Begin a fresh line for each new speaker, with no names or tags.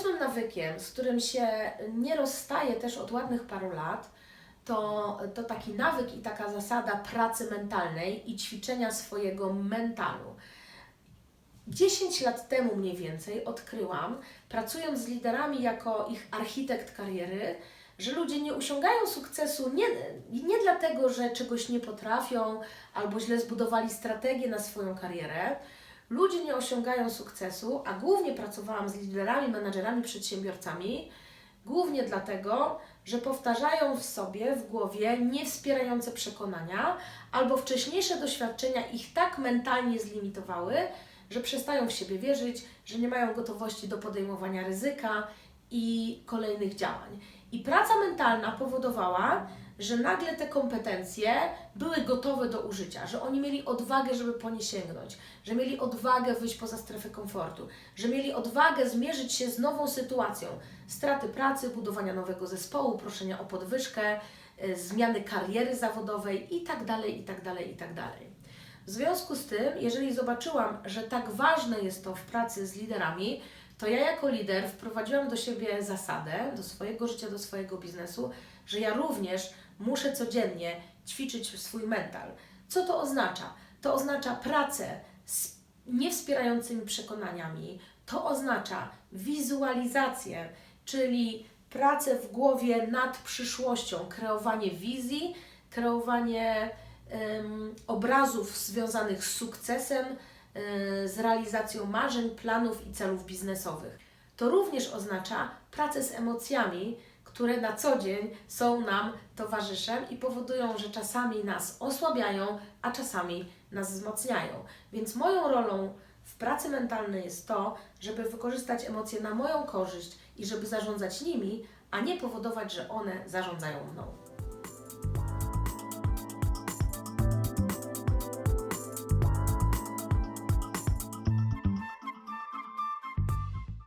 ósmym nawykiem, z którym się nie rozstaję też od ładnych paru lat, to, to taki nawyk i taka zasada pracy mentalnej i ćwiczenia swojego mentalu. 10 lat temu mniej więcej odkryłam, pracując z liderami jako ich architekt kariery, że ludzie nie osiągają sukcesu nie, nie dlatego, że czegoś nie potrafią albo źle zbudowali strategię na swoją karierę. Ludzie nie osiągają sukcesu, a głównie pracowałam z liderami, menadżerami, przedsiębiorcami, głównie dlatego, że powtarzają w sobie, w głowie niewspierające przekonania albo wcześniejsze doświadczenia ich tak mentalnie zlimitowały, że przestają w siebie wierzyć, że nie mają gotowości do podejmowania ryzyka i kolejnych działań. I praca mentalna powodowała, że nagle te kompetencje były gotowe do użycia, że oni mieli odwagę, żeby po nie sięgnąć, że mieli odwagę wyjść poza strefę komfortu, że mieli odwagę zmierzyć się z nową sytuacją straty pracy, budowania nowego zespołu, proszenia o podwyżkę, y, zmiany kariery zawodowej itd., itd., itd. W związku z tym, jeżeli zobaczyłam, że tak ważne jest to w pracy z liderami, to ja jako lider wprowadziłam do siebie zasadę, do swojego życia, do swojego biznesu, że ja również muszę codziennie ćwiczyć swój mental. Co to oznacza? To oznacza pracę z niewspierającymi przekonaniami, to oznacza wizualizację, czyli pracę w głowie nad przyszłością, kreowanie wizji, kreowanie em, obrazów związanych z sukcesem, z realizacją marzeń, planów i celów biznesowych. To również oznacza pracę z emocjami, które na co dzień są nam towarzyszem i powodują, że czasami nas osłabiają, a czasami nas wzmacniają. Więc moją rolą w pracy mentalnej jest to, żeby wykorzystać emocje na moją korzyść i żeby zarządzać nimi, a nie powodować, że one zarządzają mną.